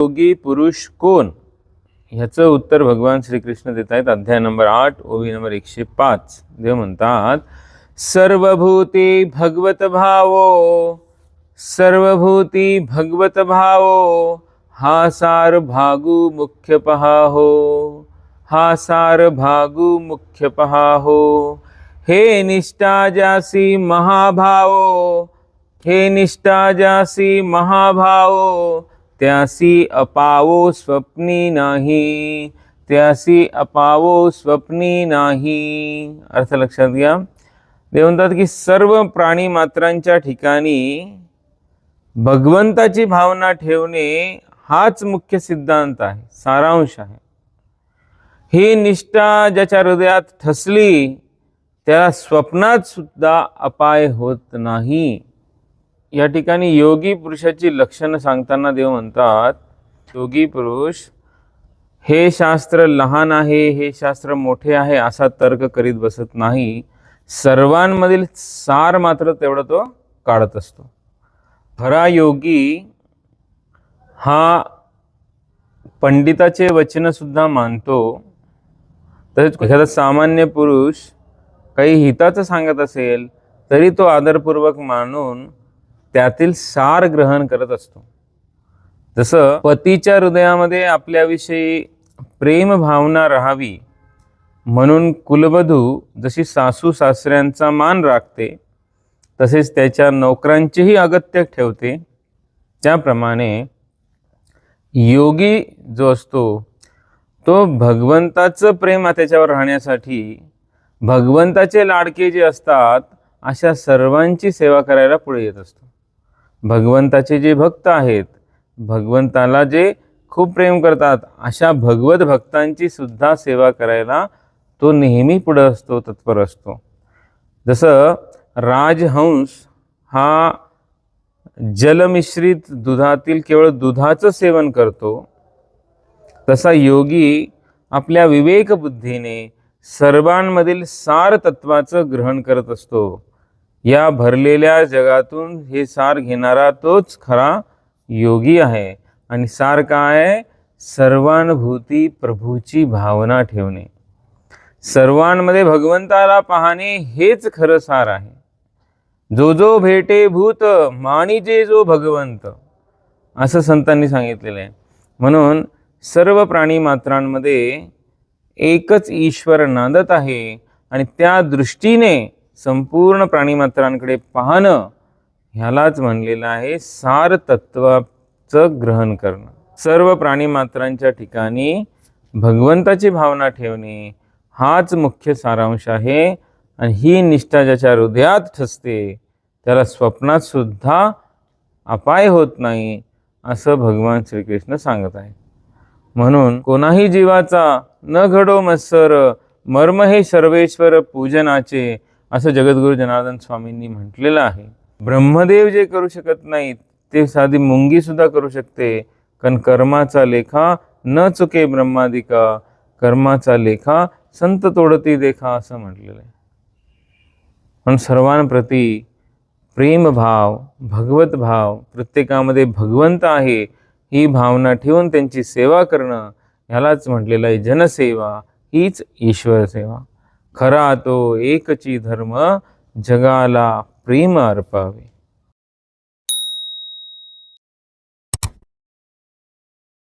योगी पुरुष कोण? ह्याचं उत्तर भगवान श्रीकृष्ण देत आहेत. अध्याय नंबर आठ ओवी नंबर एकशे पाच. देव म्हणतात सर्वभूती भगवत भावो सर्वभूती भगवत भावो हा सार भागू मुख्य पहाहो हा सार भागू मुख्य पहाहो हे निष्ठा जासी महाभावो हे निष्ठा जासी महाभावो त्यासी अपावो स्वप्नी नाही त्यासी अपावो स्वप्नी नाही अर्थ लक्षात घ्या ते म्हणतात की सर्व प्राणी मात्रांच्या ठिकाणी भगवंताची भावना ठेवणे हाच मुख्य सिद्धांत आहे सारांश आहे ही निष्ठा ज्याच्या हृदयात ठसली त्याला स्वप्नात सुद्धा अपाय होत नाही या ठिकाणी योगी पुरुषाची लक्षणं सांगताना देव म्हणतात योगी पुरुष हे शास्त्र लहान आहे हे शास्त्र मोठे आहे असा तर्क करीत बसत नाही. सर्वांमधील सार मात्र तेवढा तो काढत असतो. खरा योगी हा पंडिताचे वचनसुद्धा मानतो. तसेच एखादा सामान्य पुरुष काही हिताचं सांगत असेल तरी तो आदरपूर्वक मानून त्यातील सार ग्रहण करत असतो. जसं पतीच्या हृदयामध्ये आपल्याविषयी प्रेम भावना राहावी म्हणून कुलवधू जशी सासू सासऱ्यांचा मान राखते तसेच त्याच्या नोकरांचेही अगत्य ठेवते. त्याप्रमाणे योगी जो असतो तो भगवंताचं प्रेम त्याच्यावर राहण्यासाठी भगवंताचे लाडके जे असतात अशा सर्वांची सेवा करायला पुढे येत असतो. भगवंताचे जे भक्त आहेत भगवंताला जे खूप प्रेम करतात अशा भगवत भक्तांची सुद्धा सेवा करायला तो नेहमी पुढं असतो तत्पर असतो. जसं राजहंस हा जलमिश्रित दुधातील केवळ दुधाचं सेवन करतो तसा योगी आपल्या विवेकबुद्धीने सर्वांमधील सार तत्वाचं ग्रहण करत असतो. या भरलेल्या जगातून हे सार घेणारा तोच खरा योगी आहे. आणि सार काय आहे? सर्वानुभूती प्रभूची भावना ठेवणे. सर्वांमध्ये भगवंताला पाहणे हेच खरं सार आहे. जो जो भेटे भूत मानिजे जो भगवंत. असं संतांनी सांगितलेलं आहे. म्हणून सर्व प्राणी मात्रांमध्ये एकच ईश्वर नांदत आहे. आणि त्या दृष्टीने संपूर्ण प्राणीमात्रांकडे पाहणं ह्यालाच म्हणलेलं आहे सार तत्वाचं ग्रहण करणं. सर्व प्राणीमात्रांच्या ठिकाणी भगवंताची भावना ठेवणे हाच मुख्य सारांश आहे आणि ही निष्ठा ज्याच्या हृदयात ठसते त्याला स्वप्नात सुद्धा अपाय होत नाही असं भगवान श्रीकृष्ण सांगत आहे म्हणून कोणाही जीवाचा न घडो मत्सर मर्म हे सर्वेश्वर पूजनाचे असं जगद्गुरु जनार्दन स्वामींनी म्हटलेलं आहे. ब्रह्मदेव जे करू शकत नाहीत ते साधी मुंगी सुद्धा करू शकते. कारण कर्माचा लेखा न चुके ब्रह्मादिका कर्माचा लेखा संत तोडती देखा असं म्हटलेलं आहे. पण सर्वांप्रती प्रेमभाव भगवत भाव प्रत्येकामध्ये भगवंत आहे ही भावना ठेवून त्यांची सेवा करणं ह्यालाच म्हटलेलं आहे जनसेवा हीच ईश्वर सेवा. खरा तो एकची धर्म जगाला प्रेम अर्पावे.